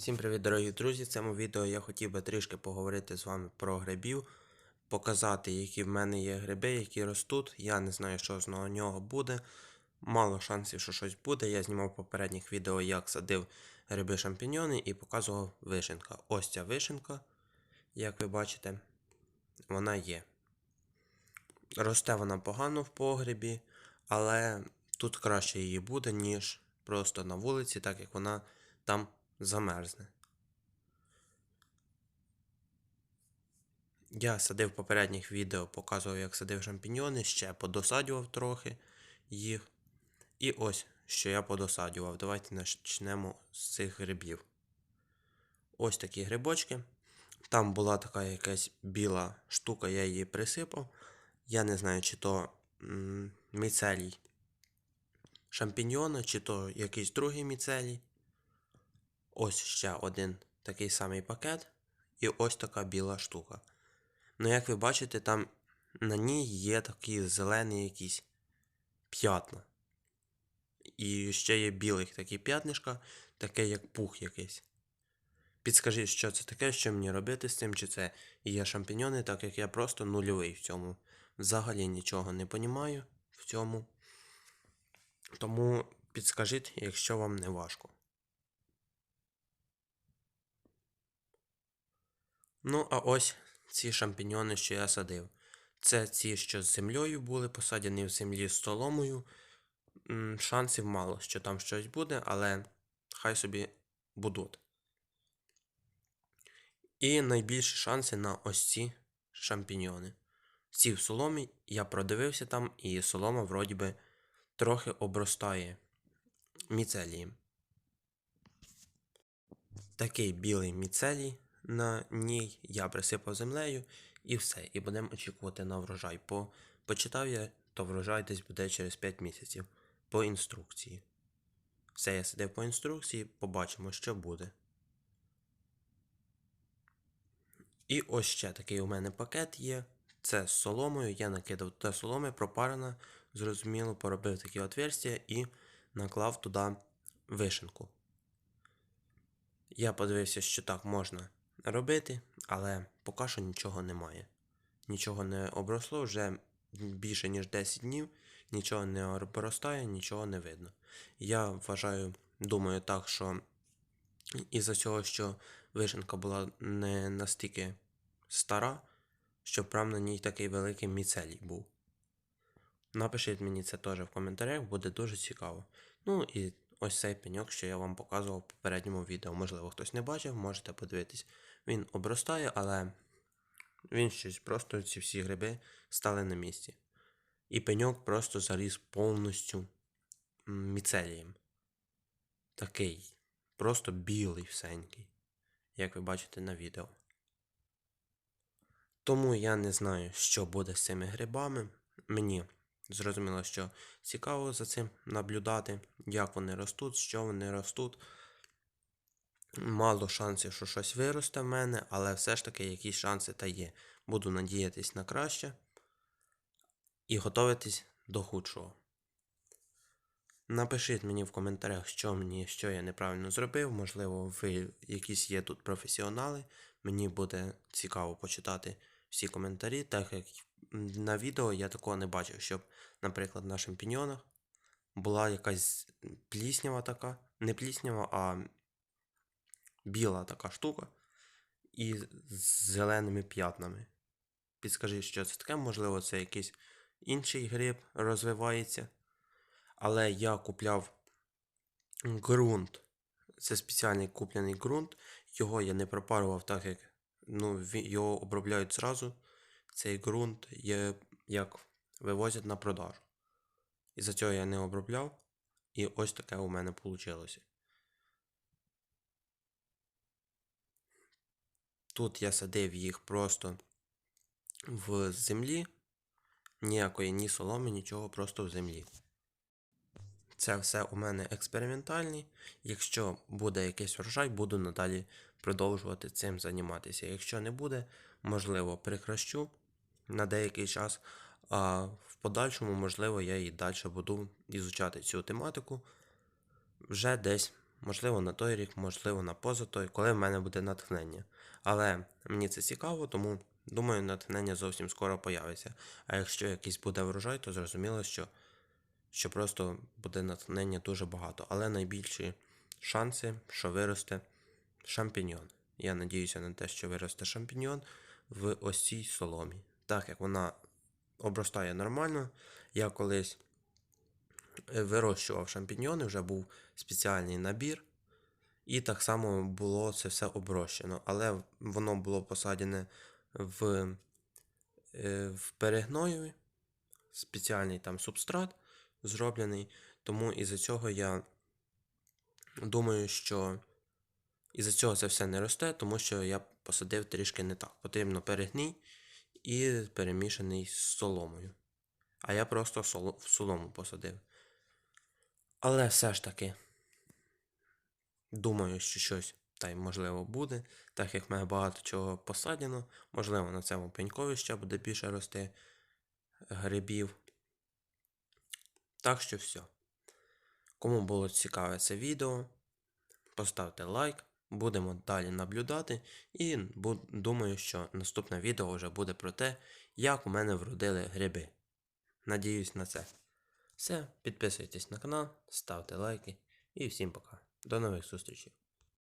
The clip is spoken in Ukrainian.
Всім привіт, дорогі друзі! В цьому відео я хотів би трішки поговорити з вами про грибів, показати, які в мене є гриби, які ростуть. Я не знаю, що з нього буде. Мало шансів, що щось буде. Я знімав попередніх відео, як садив гриби шампіньони і показував вишенка. Ось ця вишенка, як ви бачите, вона є. Росте вона погано в погребі, але тут краще її буде, ніж просто на вулиці, так як вона там замерзне. Я садив попередніх відео, показував, як садив шампіньони, ще подосаджував трохи їх. І ось, що я подосаджував. Давайте почнемо з цих грибів. Ось такі грибочки. Там була така якась біла штука, я її присипав. Я не знаю, чи то міцелій шампіньйона, чи то якийсь другий міцелій. Ось ще один такий самий пакет. І ось така біла штука. Ну, як ви бачите, там на ній є такі зелені якісь п'ятна. І ще є білих такі п'ятнишка, таке як пух якийсь. Підскажіть, що це таке, що мені робити з цим, чи це є шампіньони, так як я просто нульовий в цьому. Взагалі нічого не понімаю в цьому. Тому підскажіть, якщо вам не важко. Ну, а ось ці шампіньони, що я садив. Це ці, що з землею були посадені в землі з соломою. Шансів мало, що там щось буде, але хай собі будуть. І найбільші шанси на ось ці шампіньони. Ці в соломі, я продивився там, і солома вроді би трохи обростає міцелієм. Такий білий міцелій на ній я присипав землею і все. І будемо очікувати на врожай. По, почитав я, то врожай десь буде через 5 місяців по інструкції. Все, я сидив по інструкції, побачимо, що буде. І ось ще такий у мене пакет є. Це з соломою. Я накидав туди соломи, пропарена, зрозуміло, поробив такі отверстия і наклав туди вишенку. Я подивився, що так можна робити, але поки що нічого немає. Nічого не обросло вже більше ніж 10 днів, нічого не обростає, нічого не видно. Я вважаю, думаю так, що із-за цього, що вишенка була не настільки стара, щоб прям на ній такий великий міцелій був. Напишіть мені це теж в коментарях, буде дуже цікаво. Ну і ось цей пеньок, що я вам показував в попередньому відео. Можливо, хтось не бачив, можете подивитись. Він обростає, але він щось просто ці всі гриби стали на місці. І пеньок просто заріс повністю міцелієм. Такий, просто білий всенький, як ви бачите на відео. Тому я не знаю, що буде з цими грибами. Мені зрозуміло, що цікаво за цим наблюдати, як вони ростуть, що вони ростуть. Мало шансів, що щось виросте в мене, але все ж таки якісь шанси та є. Буду надіятись на краще і готуватись до худшого. Напишіть мені в коментарях, що мені, що я неправильно зробив. Можливо, ви якісь є тут професіонали. Мені буде цікаво почитати всі коментарі, так як на відео я такого не бачив, щоб, наприклад, на шампіньонах була якась пліснява така, не пліснява, а біла така штука і з зеленими п'ятнами. Підскажіть, що це таке, можливо, це якийсь інший гриб розвивається. Але я купляв ґрунт. Це спеціальний куплений ґрунт. Його я не пропарував, так як ну, його обробляють зразу. Цей ґрунт є, як вивозять на продажу. І за цього я не обробляв. І ось таке у мене вийшло. Тут я садив їх просто в землі. Ніякої ні соломи, нічого, просто в землі. Це все у мене експериментальні. Якщо буде якийсь врожай, буду надалі продовжувати цим займатися. Якщо не буде, можливо, прикращу на деякий час, а в подальшому, можливо, я і далі буду ізучати цю тематику вже десь можливо, на той рік, можливо, на позатой, коли в мене буде натхнення. Але мені це цікаво, тому думаю, натхнення зовсім скоро появиться. А якщо якийсь буде врожай, то зрозуміло, що, що просто буде натхнення дуже багато. Але найбільші шанси, що виросте шампіньйон. Я надіюся на те, що виросте шампіньйон в ось цій соломі. Так як вона обростає нормально, я колись вирощував шампіньйони, вже був спеціальний набір. І так само було це все оброщено. Але воно було посадене в, е, в перегноєві, спеціальний там субстрат зроблений. Тому із-за цього я думаю, що із-за цього це все не росте, тому що я посадив трішки не так. Потрібно перегній і перемішаний з соломою. А я просто в солому посадив. Але все ж таки, думаю, що щось та й можливо буде, так як в мене багато чого посадено. Можливо, на цьому пенькові ще буде більше рости грибів. Так що все. Кому було цікаве це відео, поставте лайк, будемо далі наблюдати. І думаю, що наступне відео вже буде про те, як у мене вродили гриби. Надіюсь на це. Все, підписуйтесь на канал, ставте лайки і всім пока. До нових зустрічей.